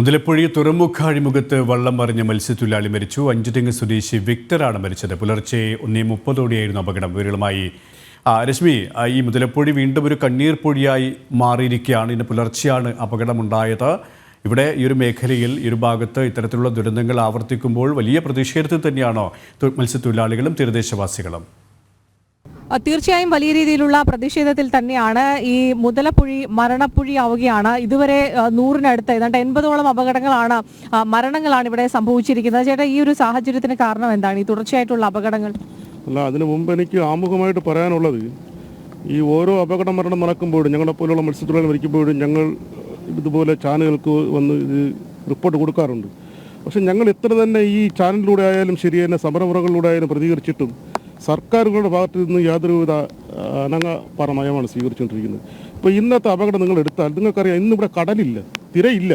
മുതലപ്പുഴി തുറമുഖ അഴിമുഖത്ത് വള്ളം മറിഞ്ഞ മത്സ്യത്തൊഴിലാളി മരിച്ചു. അഞ്ചുതെങ്ങ് സ്വദേശി വിക്ടറാണ് മരിച്ചത്. പുലർച്ചെ ഒന്നേ മുപ്പതോടെയായിരുന്നു അപകടം. വിവരങ്ങളുമായി രശ്മി ഈ മുതലപ്പുഴി വീണ്ടും ഒരു കണ്ണീർ പൊഴിയായി മാറിയിരിക്കുകയാണ്. ഇന്ന് പുലർച്ചെയാണ് അപകടമുണ്ടായത്. ഇവിടെ ഈ ഒരു മേഖലയിൽ ഈ ഒരു ഭാഗത്ത് ഇത്തരത്തിലുള്ള ദുരന്തങ്ങൾ ആവർത്തിക്കുമ്പോൾ വലിയ പ്രതിഷേധത്തിൽ തന്നെയാണോ മത്സ്യത്തൊഴിലാളികളും തീരദേശവാസികളും? തീർച്ചയായും വലിയ രീതിയിലുള്ള പ്രതിഷേധത്തിൽ തന്നെയാണ് ഈ മുതലപ്പുഴി മരണപ്പുഴി ആവുകയാണ്. ഇതുവരെ നൂറിനടുത്ത് ഏതാണ്ട് എൺപതോളം അപകടങ്ങളാണ് മരണങ്ങളാണ് ഇവിടെ സംഭവിച്ചിരിക്കുന്നത്. ചേട്ടാ ഈ ഒരു സാഹചര്യത്തിന് കാരണം എന്താണ്? ഈ തുടർച്ചയായിട്ടുള്ള അപകടങ്ങൾ. അല്ല അതിനു മുമ്പ് എനിക്ക് ആമുഖമായിട്ട് പറയാനുള്ളത് ഈ ഓരോ അപകട മരണം നടക്കുമ്പോഴും ഞങ്ങളെ പോലുള്ള മത്സ്യത്തൊഴിലാളി മരിക്കുമ്പോഴും ഞങ്ങൾ ഇതുപോലെ ചാനലുകൾക്ക് വന്ന് ഇത് റിപ്പോർട്ട് കൊടുക്കാറുണ്ട്. പക്ഷെ ഞങ്ങൾ എത്ര തന്നെ ഈ ചാനലിലൂടെ ആയാലും ശരി തന്നെ സമരമുറകളിലൂടെ ആയാലും പ്രതികരിച്ചിട്ടും സർക്കാരുകളുടെ ഭാഗത്ത് നിന്ന് യാതൊരുവിധ ആ, അനങ്ങപ്പാറ നയമാണ് സ്വീകരിച്ചുകൊണ്ടിരിക്കുന്നത്. ഇപ്പോൾ ഇന്നത്തെ അപകടം നിങ്ങൾ എടുത്താൽ നിങ്ങൾക്കറിയാം ഇന്നിവിടെ കടലില്ല തിരയില്ല.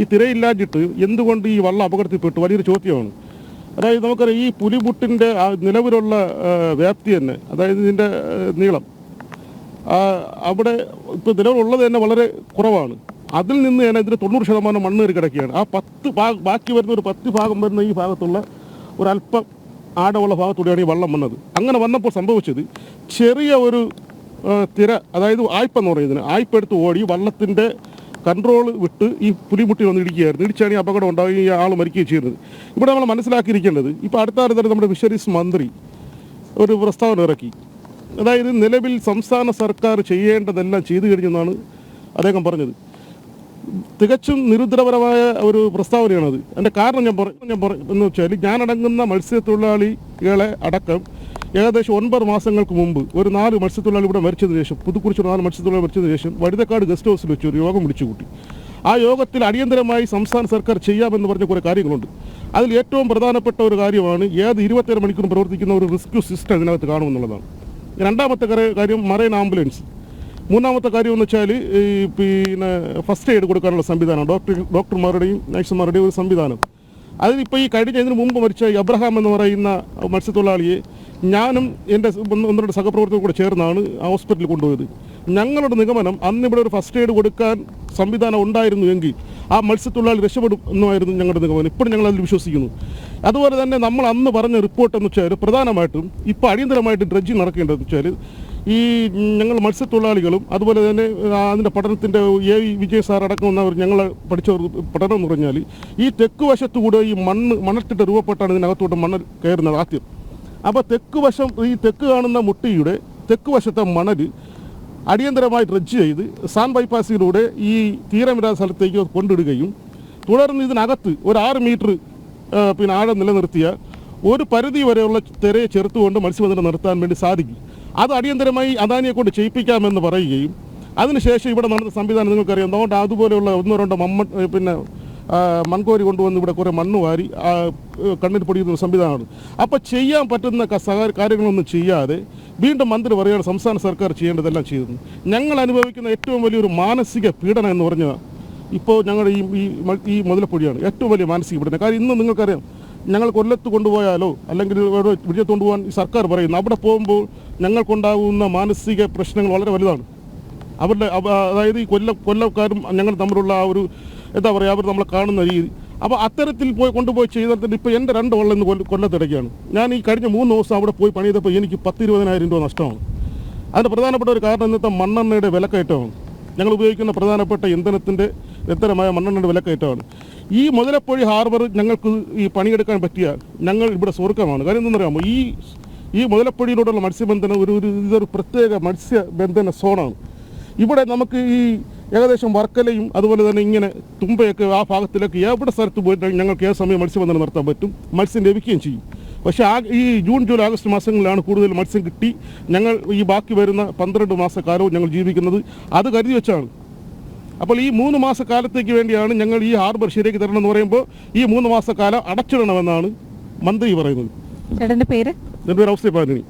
ഈ തിരയില്ലാഞ്ഞിട്ട് എന്തുകൊണ്ട് ഈ വള്ളം അപകടത്തിൽപ്പെട്ടു? വലിയൊരു ചോദ്യമാണ്. അതായത് നമുക്കറിയാം ഈ പുലിമുട്ടിന്റെ നിലവിലുള്ള വ്യാപ്തി തന്നെ അതായത് ഇതിന്റെ നീളം അവിടെ ഇപ്പോൾ നിലവിലുള്ളത് തന്നെ വളരെ കുറവാണ്. അതിൽ നിന്ന് തന്നെ ഇതിന് തൊണ്ണൂറ് ശതമാനം മണ്ണ് കയറി കിടക്കുകയാണ്. ആ പത്ത് ബാക്കി വരുന്ന ഒരു പത്ത് ഭാഗം വരുന്ന ഈ ഭാഗത്തുള്ള ഒരല്പം ആഴമുള്ള ഭാഗത്തൂടെയാണ് ഈ വള്ളം വന്നത്. അങ്ങനെ വന്നപ്പോൾ സംഭവിച്ചത് ചെറിയ ഒരു തിര അതായത് ആയ്പ എന്ന് പറയുന്നതിന് ആയ്പ എടുത്ത് ഓടി വള്ളത്തിന്റെ കൺട്രോൾ വിട്ട് ഈ പുലിമുട്ടി വന്ന് ഇടിക്കുകയായിരുന്നു. ഇടിച്ചാണ് ഈ അപകടം ഉണ്ടാവുകയും ഈ ആൾ മരിക്കുകയും ചെയ്യുന്നത് ഇവിടെ നമ്മൾ മനസ്സിലാക്കിയിരിക്കേണ്ടത് ഇപ്പോൾ അടുത്ത കാലത്ത് നമ്മുടെ ഫിഷറീസ് മന്ത്രി ഒരു പ്രസ്താവന ഇറക്കി. അതായത് നിലവിൽ സംസ്ഥാന സർക്കാർ ചെയ്യേണ്ടതെല്ലാം ചെയ്തു കഴിഞ്ഞെന്നാണ് അദ്ദേഹം പറഞ്ഞത്. തികച്ചും നിരുദ്രപരമായ ഒരു പ്രസ്താവനയാണത്. അതിന്റെ കാരണം ഞാൻ പറഞ്ഞു ഞാൻ പറഞ്ഞു എന്ന് വെച്ചാൽ ഞാനടങ്ങുന്ന മത്സ്യത്തൊഴിലാളികളെ അടക്കം ഏകദേശം ഒൻപത് മാസങ്ങൾക്ക് മുമ്പ് ഒരു നാല് മത്സ്യത്തൊഴിലാളി ഇവിടെ മരിച്ചതിന് ശേഷം പുതുക്കുറിച്ച് നാല് മത്സ്യത്തൊഴിലാളി മരിച്ചതിന് ശേഷം വഴുതക്കാട് ഗസ്റ്റ് ഹൗസിൽ വെച്ച് ഒരു യോഗം വിളിച്ചു കൂട്ടി. ആ യോഗത്തിൽ അടിയന്തരമായി സംസ്ഥാന സർക്കാർ ചെയ്യാമെന്ന് പറഞ്ഞ കുറേ കാര്യങ്ങളുണ്ട്. അതിൽ ഏറ്റവും പ്രധാനപ്പെട്ട ഒരു കാര്യമാണ് ഏത് ഇരുപത്തേഴ് മണിക്കൂർ പ്രവർത്തിക്കുന്ന ഒരു റെസ്ക്യൂ സിസ്റ്റം ഇതിനകത്ത് കാണുമെന്നുള്ളതാണ്. രണ്ടാമത്തെ കാര്യം മറൈൻ ആംബുലൻസ് മൂന്നാമത്തെ കാര്യം എന്ന് വെച്ചാൽ ഈ പിന്നെ ഫസ്റ്റ് എയ്ഡ് കൊടുക്കാനുള്ള സംവിധാനം ഡോക്ടർ ഡോക്ടർമാരുടെയും നഴ്സുമാരുടെയും ഒരു സംവിധാനം. അതിനിപ്പോൾ ഈ കഴിഞ്ഞ ഇതിന് മുമ്പ് മരിച്ച ഈ അബ്രഹാം എന്ന് പറയുന്ന മത്സ്യത്തൊഴിലാളിയെ ഞാനും എന്റെ ഒന്ന് രണ്ട് സഹപ്രവർത്തകർ കൂടെ ചേർന്നാണ് ആ ഹോസ്പിറ്റലിൽ കൊണ്ടുപോയത്. ഞങ്ങളുടെ നിഗമനം അന്ന് ഇവിടെ ഒരു ഫസ്റ്റ് എയ്ഡ് കൊടുക്കാൻ സംവിധാനം ഉണ്ടായിരുന്നു എങ്കിൽ ആ മത്സ്യത്തൊഴിലാളി രക്ഷപ്പെടും എന്നായിരുന്നു ഞങ്ങളുടെ നിഗമനം. ഇപ്പോഴും ഞങ്ങൾ അതിൽ വിശ്വസിക്കുന്നു. അതുപോലെ തന്നെ നമ്മൾ അന്ന് പറഞ്ഞ റിപ്പോർട്ട് എന്ന് വെച്ചാൽ പ്രധാനമായിട്ടും ഇപ്പോൾ അടിയന്തരമായിട്ട് ഡ്രഡ്ജിങ് നടക്കേണ്ടതെന്ന് വെച്ചാൽ ഈ ഞങ്ങൾ മത്സ്യത്തൊഴിലാളികളും അതുപോലെ തന്നെ അതിന്റെ പഠനത്തിന്റെ എ വിജയ് സാർ അടക്കമുള്ളവർ ഞങ്ങൾ പഠിച്ച പഠനം എന്ന് പറഞ്ഞാൽ ഈ തെക്ക് വശത്തുകൂടെ ഈ മണ്ണ് മണത്തിട്ട് രൂപപ്പെട്ടാണ് ഇതിനകത്തോട്ട് മണൽ കയറുന്നത് ആദ്യം. അപ്പോൾ തെക്ക് വശം ഈ തെക്ക് കാണുന്ന മുട്ടിയുടെ തെക്ക് വശത്തെ മണൽ അടിയന്തരമായി ഡ്രഡ്ജ് ചെയ്ത് സാൻ ബൈപ്പാസിലൂടെ ഈ തീരമിരാ സ്ഥലത്തേക്ക് കൊണ്ടിടുകയും തുടർന്ന് ഇതിനകത്ത് ഒരു ആറ് മീറ്റർ പിന്നെ ആഴം നിലനിർത്തിയ ഒരു പരിധി വരെയുള്ള തിരയെ ചെറുത്തുകൊണ്ട് മത്സ്യബന്ധനം നടത്താൻ വേണ്ടി സാധിക്കും. അത് അടിയന്തരമായി അദാനിയെ കൊണ്ട് ചെയ്യിപ്പിക്കാമെന്ന് പറയുകയും അതിനുശേഷം ഇവിടെ നടന്ന സംവിധാനം നിങ്ങൾക്കറിയാം. അതുകൊണ്ട് അതുപോലെയുള്ള ഒന്നോ രണ്ടോ മമ്മ പിന്നെ മൺകോരി കൊണ്ടുവന്ന് ഇവിടെ കുറേ മണ്ണ് വാരി കണ്ണിൽ പൊടിയുന്ന സംവിധാനമാണ്. അപ്പോൾ ചെയ്യാൻ പറ്റുന്ന കാര്യങ്ങളൊന്നും ചെയ്യാതെ വീണ്ടും മന്ത്രി പറയുകയാണ് സംസ്ഥാന സർക്കാർ ചെയ്യേണ്ടതെല്ലാം ചെയ്തു ഞങ്ങൾ അനുഭവിക്കുന്ന ഏറ്റവും വലിയൊരു മാനസിക പീഡനം എന്ന് പറഞ്ഞാൽ ഇപ്പോൾ ഞങ്ങളുടെ ഈ ഈ മുതലപ്പൊടിയാണ് ഏറ്റവും വലിയ മാനസിക പീഡനം. കാര്യം ഇന്ന് നിങ്ങൾക്കറിയാം ഞങ്ങൾ കൊല്ലത്ത് കൊണ്ടുപോയാലോ? അല്ലെങ്കിൽ വിജയത്ത് കൊണ്ടുപോകാൻ സർക്കാർ പറയുന്നു അവിടെ പോകുമ്പോൾ ഞങ്ങൾക്കുണ്ടാകുന്ന മാനസിക പ്രശ്നങ്ങൾ വളരെ വലുതാണ്. അവരുടെ അതായത് ഈ കൊല്ല കൊല്ലക്കാരും ഞങ്ങൾ തമ്മിലുള്ള ആ ഒരു എന്താ പറയുക അവർ നമ്മളെ കാണുന്ന രീതി. അപ്പോൾ അത്തരത്തിൽ പോയി കൊണ്ടുപോയി ചെയ്തിട്ട് ഇപ്പോൾ എന്റെ രണ്ട് വള്ളം ഇന്ന് കൊല്ല കൊല്ലത്തിടയ്ക്കാണ്. ഞാൻ ഈ കഴിഞ്ഞ മൂന്ന് ദിവസം അവിടെ പോയി പണിയതപ്പോൾ എനിക്ക് പത്തിരുപതിനായിരം രൂപ നഷ്ടമാണ്. അതിന്റെ പ്രധാനപ്പെട്ട ഒരു കാരണം ഇന്നത്തെ മണ്ണെണ്ണയുടെ വിലക്കയറ്റമാണ്. ഞങ്ങൾ ഉപയോഗിക്കുന്ന പ്രധാനപ്പെട്ട ഇന്ധനത്തിന്റെ ഇത്തരമായ മണ്ണെണ്ണയുടെ വിലക്കയറ്റമാണ്. ഈ മുതലപ്പൊഴി ഹാർബർ ഞങ്ങൾക്ക് ഈ പണിയെടുക്കാൻ പറ്റിയ ഞങ്ങൾ ഇവിടെ സ്വർഗമാണ്. കാര്യം എന്തെന്നറിയാമോ? ഈ ഈ മുതലപ്പൊഴിയിലൂടെയുള്ള മത്സ്യബന്ധനം ഒരു ഒരു ഇതൊരു പ്രത്യേക മത്സ്യബന്ധന സോണാണ്. ഇവിടെ നമുക്ക് ഈ ഏകദേശം വർക്കലയും അതുപോലെ തന്നെ ഇങ്ങനെ തുമ്പയൊക്കെ ആ ഭാഗത്തിലൊക്കെ എവിടെ സ്ഥലത്ത് പോയിട്ട് ഞങ്ങൾക്ക് ഏത് സമയം മത്സ്യബന്ധനം നടത്താൻ പറ്റും? മത്സ്യം ലഭിക്കുകയും ചെയ്യും. പക്ഷേ ആ ഈ ജൂൺ ജൂലൈ ആഗസ്റ്റ് മാസങ്ങളിലാണ് കൂടുതൽ മത്സ്യം കിട്ടി. ഞങ്ങൾ ഈ ബാക്കി വരുന്ന പന്ത്രണ്ട് മാസക്കാലവും ഞങ്ങൾ ജീവിക്കുന്നത്. അത് കരുതി വെച്ചാണ്. അപ്പോൾ ഈ മൂന്ന് മാസക്കാലത്തേക്ക് വേണ്ടിയാണ് ഞങ്ങൾ ഈ ഹാർബർ തരണം എന്ന് പറയുമ്പോൾ ഈ മൂന്ന് മാസക്കാലം അടച്ചിടണമെന്നാണ് മന്ത്രി പറയുന്നത്. ചേട്ടന്റെ പേര്? എന്റെ പേര് ഔസ്തി പാലിനി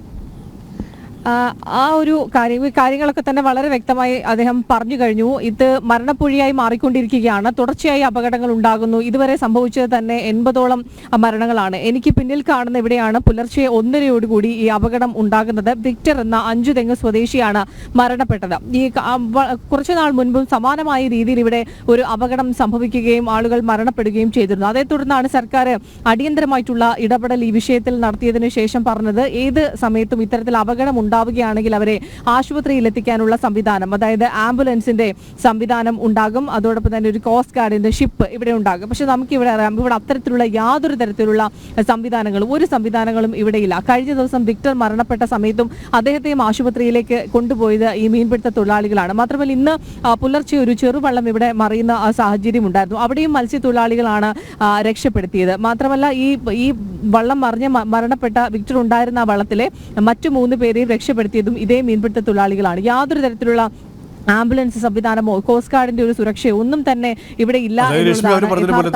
ആ, ഒരു കാര്യം ഈ കാര്യങ്ങളൊക്കെ തന്നെ വളരെ വ്യക്തമായി അദ്ദേഹം പറഞ്ഞു കഴിഞ്ഞു. ഇത് മരണപ്പുഴിയായി മാറിക്കൊണ്ടിരിക്കുകയാണ്. തുടർച്ചയായി അപകടങ്ങൾ ഉണ്ടാകുന്നു. ഇതുവരെ സംഭവിച്ചത് തന്നെ എൺപതോളം മരണങ്ങളാണ്. എനിക്ക് പിന്നിൽ കാണുന്ന ഇവിടെയാണ് പുലർച്ചെ ഒന്നരയോടുകൂടി ഈ അപകടം ഉണ്ടാകുന്നത്. വിക്ടർ എന്ന അഞ്ചു തെങ്ങ് സ്വദേശിയാണ് മരണപ്പെട്ടത്. ഈ കുറച്ചുനാൾ കുറച്ചു നാൾ മുൻപും സമാനമായ രീതിയിൽ ഇവിടെ ഒരു അപകടം സംഭവിക്കുകയും ആളുകൾ മരണപ്പെടുകയും ചെയ്തിരുന്നു. അതേ തുടർന്നാണ് സർക്കാർ അടിയന്തരമായിട്ടുള്ള ഇടപെടൽ ഈ വിഷയത്തിൽ നടത്തിയതിനു ശേഷം പറഞ്ഞത്. ഏത് സമയത്തും ഇത്തരത്തിൽ അപകടം ഉണ്ടാവുകയാണെങ്കിൽ അവരെ ആശുപത്രിയിൽ എത്തിക്കാനുള്ള സംവിധാനം അതായത് ആംബുലൻസിന്റെ സംവിധാനം ഉണ്ടാകും. അതോടൊപ്പം തന്നെ ഒരു കോസ്റ്റ് ഗാർഡിന്റെ ഷിപ്പ് ഇവിടെ ഉണ്ടാകും. പക്ഷെ നമുക്ക് ഇവിടെ അറിയാം ഇവിടെ അത്തരത്തിലുള്ള യാതൊരു തരത്തിലുള്ള സംവിധാനങ്ങളും ഒരു സംവിധാനങ്ങളും ഇവിടെയില്ല കഴിഞ്ഞ ദിവസം വിക്ടർ മരണപ്പെട്ട സമയത്തും അദ്ദേഹത്തെയും ആശുപത്രിയിലേക്ക് കൊണ്ടുപോയത് ഈ മീൻപിടുത്ത തൊഴിലാളികളാണ്. മാത്രമല്ല ഇന്ന് പുലർച്ചെ ഒരു ചെറുവള്ളം ഇവിടെ മറിയുന്ന സാഹചര്യം ഉണ്ടായിരുന്നു. അവിടെയും മത്സ്യത്തൊഴിലാളികളാണ് രക്ഷപ്പെടുത്തിയത്. മാത്രമല്ല ഈ ഈ വള്ളം മറിഞ്ഞ മരണപ്പെട്ട വിക്ടർ ഉണ്ടായിരുന്ന ആ വള്ളത്തിലെ മറ്റു മൂന്ന് പേരെയും രക്ഷപ്പെടുത്തിയതും ഇതേ മീൻപിടുത്ത തൊഴിലാളികളാണ്. യാതൊരു തരത്തിലുള്ള ആംബുലൻസ് സംവിധാനമോ കോസ്റ്റ് ഗാർഡിന്റെ ഒരു സുരക്ഷയോ ഒന്നും തന്നെ ഇവിടെ ഇല്ല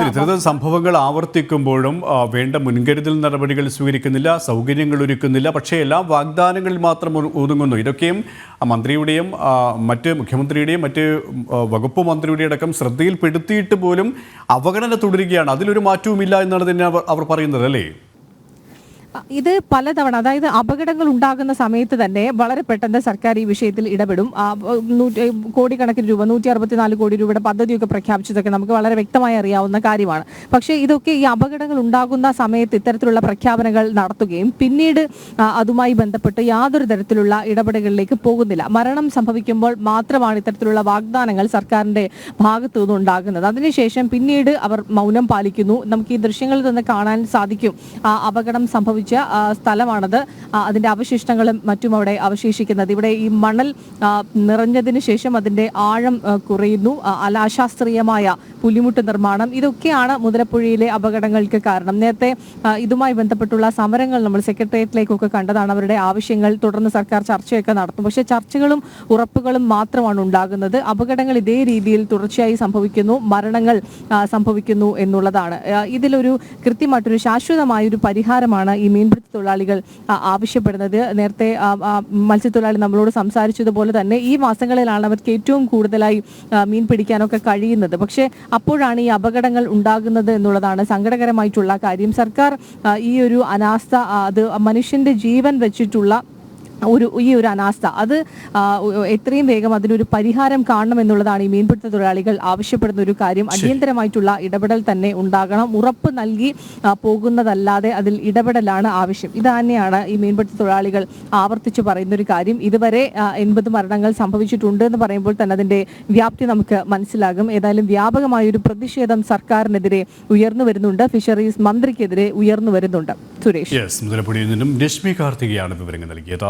ഇത്തരം സംഭവങ്ങൾ ആവർത്തിക്കുമ്പോഴും വേണ്ട മുൻകരുതൽ നടപടികൾ സ്വീകരിക്കുന്നില്ല സൗകര്യങ്ങൾ ഒരുക്കുന്നില്ല പക്ഷേ എല്ലാ വാഗ്ദാനങ്ങളിൽ മാത്രം ഒതുങ്ങുന്നു. ഇതൊക്കെയും മന്ത്രിയുടെയും മറ്റ് മുഖ്യമന്ത്രിയുടെയും മറ്റ് വകുപ്പ് മന്ത്രിയുടെ അടക്കം ശ്രദ്ധയിൽപ്പെടുത്തിയിട്ട് പോലും അവഗണന തുടരുകയാണ്. അതിലൊരു മാറ്റവുമില്ല എന്നാണ് തന്നെ അവർ പറയുന്നത് അല്ലേ? ഇത് പലതവണ അതായത് അപകടങ്ങൾ ഉണ്ടാകുന്ന സമയത്ത് തന്നെ വളരെ പെട്ടെന്ന് സർക്കാർ ഈ വിഷയത്തിൽ ഇടപെടും. കോടിക്കണക്കിന് രൂപ നൂറ്റി അറുപത്തിനാല് കോടി രൂപയുടെ പദ്ധതിയൊക്കെ പ്രഖ്യാപിച്ചതൊക്കെ നമുക്ക് വളരെ വ്യക്തമായി അറിയാവുന്ന കാര്യമാണ്. പക്ഷേ ഇതൊക്കെ ഈ അപകടങ്ങൾ ഉണ്ടാകുന്ന സമയത്ത് ഇത്തരത്തിലുള്ള പ്രഖ്യാപനങ്ങൾ നടത്തുകയും പിന്നീട് അതുമായി ബന്ധപ്പെട്ട് യാതൊരു തരത്തിലുള്ള ഇടപെടലുകളിലേക്ക് പോകുന്നില്ല. മരണം സംഭവിക്കുമ്പോൾ മാത്രമാണ് ഇത്തരത്തിലുള്ള വാഗ്ദാനങ്ങൾ സർക്കാരിന്റെ ഭാഗത്തു നിന്ന് ഉണ്ടാകുന്നത്. അതിനുശേഷം പിന്നീട് അവർ മൗനം പാലിക്കുന്നു. നമുക്ക് ഈ ദൃശ്യങ്ങളിൽ നിന്ന് കാണാൻ സാധിക്കും. ആ അപകടം സംഭവിച്ച ആ, സ്ഥലമാണത്. അതിന്റെ അവശിഷ്ടങ്ങളും മറ്റും അവിടെ അവശേഷിക്കുന്നത്. ഇവിടെ ഈ മണൽ നിറഞ്ഞതിന് ശേഷം അതിന്റെ ആഴം കുറയുന്നു. അലാശാസ്ത്രീയമായ പുലിമുട്ട് നിർമ്മാണം. ഇതൊക്കെയാണ് മുതലപ്പുഴയിലെ അപകടങ്ങൾക്ക് കാരണം. നേരത്തെ ഇതുമായി ബന്ധപ്പെട്ടുള്ള സമരങ്ങൾ നമ്മൾ സെക്രട്ടേറിയറ്റിലേക്കൊക്കെ കണ്ടതാണ്. അവരുടെ ആവശ്യങ്ങൾ തുടർന്ന് സർക്കാർ ചർച്ചയൊക്കെ നടത്തും. പക്ഷേ ചർച്ചകളും ഉറപ്പുകളും മാത്രമാണ് ഉണ്ടാകുന്നത്. അപകടങ്ങൾ ഇതേ രീതിയിൽ തുടർച്ചയായി സംഭവിക്കുന്നു. മരണങ്ങൾ സംഭവിക്കുന്നു എന്നുള്ളതാണ്. ഇതിലൊരു കൃത്യമായിട്ടൊരു ശാശ്വതമായ ഒരു പരിഹാരമാണ് ഈ മീൻപിടുത്ത തൊഴിലാളികൾ ആവശ്യപ്പെടുന്നത്. നേരത്തെ മത്സ്യത്തൊഴിലാളി നമ്മളോട് സംസാരിച്ചതുപോലെ തന്നെ ഈ മാസങ്ങളിലാണ് അവർക്ക് ഏറ്റവും കൂടുതലായി മീൻ പിടിക്കാനൊക്കെ കഴിയുന്നത്. പക്ഷേ അപ്പോഴാണ് ഈ അപകടങ്ങൾ ഉണ്ടാകുന്നത് എന്നുള്ളതാണ് സങ്കടകരമായിട്ടുള്ള കാര്യം. സർക്കാർ ഈ ഒരു അനാസ്ഥ അത് മനുഷ്യന്റെ ജീവൻ വെച്ചിട്ടുള്ള ഒരു ഈ ഒരു അനാസ്ഥ. അത് എത്രയും വേഗം അതിനൊരു പരിഹാരം കാണണം എന്നുള്ളതാണ് ഈ മീൻപിടുത്ത തൊഴിലാളികൾ ആവശ്യപ്പെടുന്ന ഒരു കാര്യം. അടിയന്തരമായിട്ടുള്ള ഇടപെടൽ തന്നെ ഉണ്ടാകണം. ഉറപ്പ് നൽകി പോകുന്നതല്ലാതെ അതിൽ ഇടപെടലാണ് ആവശ്യം. ഇത് തന്നെയാണ് ഈ മീൻപിടുത്ത തൊഴിലാളികൾ ആവർത്തിച്ചു പറയുന്ന ഒരു കാര്യം. ഇതുവരെ എൺപത് മരണങ്ങൾ സംഭവിച്ചിട്ടുണ്ട് എന്ന് പറയുമ്പോൾ തന്നെ അതിന്റെ വ്യാപ്തി നമുക്ക് മനസ്സിലാകും. ഏതായാലും വ്യാപകമായ ഒരു പ്രതിഷേധം സർക്കാരിനെതിരെ ഉയർന്നു വരുന്നുണ്ട്. ഫിഷറീസ് മന്ത്രിക്കെതിരെ ഉയർന്നു വരുന്നുണ്ട്. സുരേഷ്. രശ്മി കാർത്തികയാണ് വിവരങ്ങൾ നൽകിയത്.